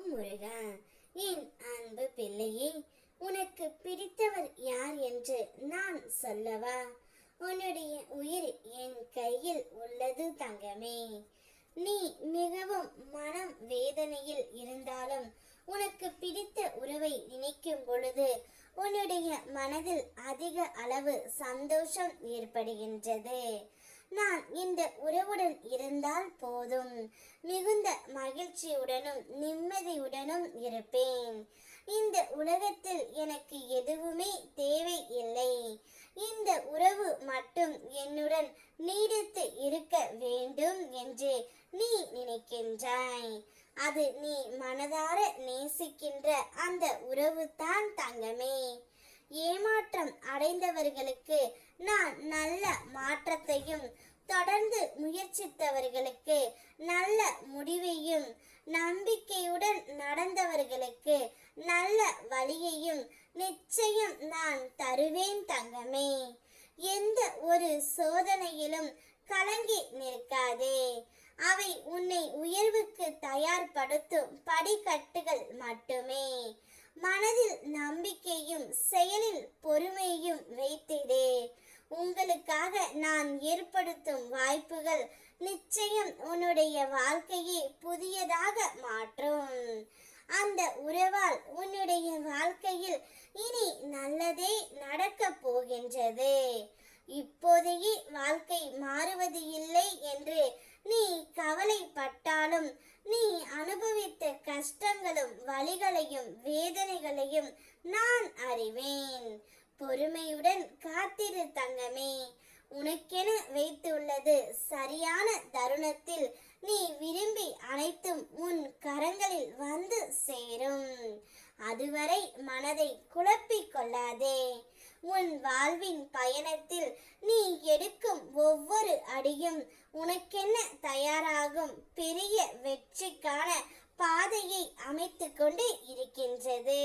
ஓம் முருகா என் அன்பு பிள்ளையே உனக்கு பிடித்தவர் யார் என்று நான் சொல்லவா? உன்னுடைய உயிர் என் கையில் உள்ளது தங்கமே. நீ மிகவும் மனம் வேதனையில் இருந்தாலும் உனக்கு பிடித்த உறவை நினைக்கும் பொழுது உன்னுடைய மனதில் அதிக அளவு சந்தோஷம் ஏற்படுகின்றது. நான் இந்த உறவுடன் இருந்தால் போதும். மிகுந்த மகிழ்ச்சியுடனும் நிம்மதியுடனும் இருப்பேன். இந்த உலகத்தில் எனக்கு எதுவுமே தேவை இல்லை இந்த உறவு மட்டும் என்னுடன் நீடித்து இருக்க வேண்டும் என்று நீ நினைக்கின்றாய். அது நீ மனதார நேசிக்கின்ற அந்த உறவு தான் தங்கமே. ஏமாற்றம் அடைந்தவர்களுக்கு நான் நல்ல மாற்றத்தையும் தொடர்ந்து முயற்சித்தவர்களுக்கு நல்ல முடிவையும் நம்பிக்கையுடன் நடந்தவர்களுக்கு நல்ல வழியையும் நிச்சயம் நான் தருவேன் தங்கமே. எந்த ஒரு சோதனையிலும் கலங்கி நிற்காதே. அவை உன்னை உயர்வுக்கு தயார்படுத்தும் படிக்கட்டுகள் மட்டுமே. மனதில் நம்பிக்கையும் செயலில் பொறுமையும் வைத்திடே. உங்களுக்காக நான் ஏற்படுத்தும் வாய்ப்புகள் நிச்சயம் உன்னுடைய வாழ்க்கையை புதியதாக மாற்றும். அந்த உறவால் உன்னுடைய வாழ்க்கையில் இனி நல்லதே நடக்கப் போகின்றது. இப்போதையே வாழ்க்கை மாறுவது இல்லை என்று நீ கவலைப்பட்டாலும் நீ அனுபவித்த கஷ்டங்களும் வழிகளையும் வேதனைகளையும் நான் அறிவேன். பொறுமையுடன் காத்திரு தங்கமே. உனக்கென வைத்துள்ளது சரியான தருணத்தில் நீ விரும்பி அனைத்தும் உன் கரங்களில் வந்து சேரும். அதுவரை மனதை குழப்பிக் கொள்ளாதே. உன் வாழ்வின் பயணத்தில் நீ எடுக்கும் ஒவ்வொரு அடியும் உனக்கென்ன தயாராகும் பெரிய வெற்றிக்கான பாதையை அமைத்து கொண்டு இருக்கின்றது.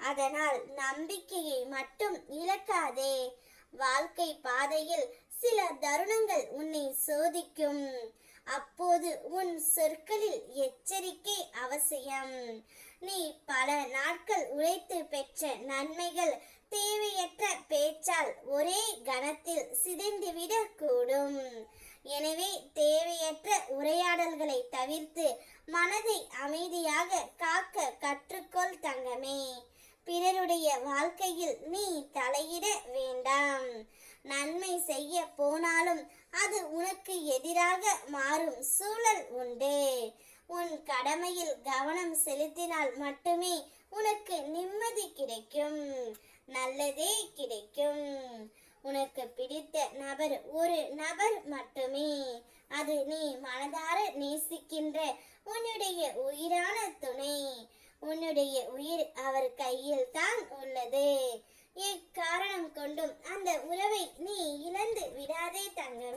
அதனால் நம்பிக்கையை மட்டும் இழக்காதே. வாழ்க்கை பாதையில் சில தருணங்கள் உன்னை சோதிக்கும். அப்போது உன் சொற்களில் எச்சரிக்கை அவசியம். நீ பல நாட்கள் உழைத்து பெற்ற நன்மைகள் தேவையற்ற பேச்சால் ஒரே கணத்தில் சிதைந்துவிடக் கூடும் எனவே தேவையற்ற உரையாடல்களை தவிர்த்து மனதை அமைதியாக காக்க கற்றுக்கொள் தங்கமே. பிறருடைய வாழ்க்கையில் நீ தலையிட வேண்டாம். நன்மை செய்ய போனாலும் அது உனக்கு எதிராக மாறும் சூழல் உண்டு. உன் கடமையில் கவனம் செலுத்தினால் மட்டுமே உனக்கு நிம்மதி கிடைக்கும் நல்லதே கிடைக்கும். உனக்கு பிடித்த நபர் ஒரு நபர் மட்டுமே. அது நீ மனதார நேசிக்கின்ற உன்னுடைய உயிரான துணை. உன்னுடைய உயிர் அவர் கையில் தான் உள்ளது. இக்காரணம் கொண்டும் அந்த உறவை நீ இழந்து விடாதே தங்க.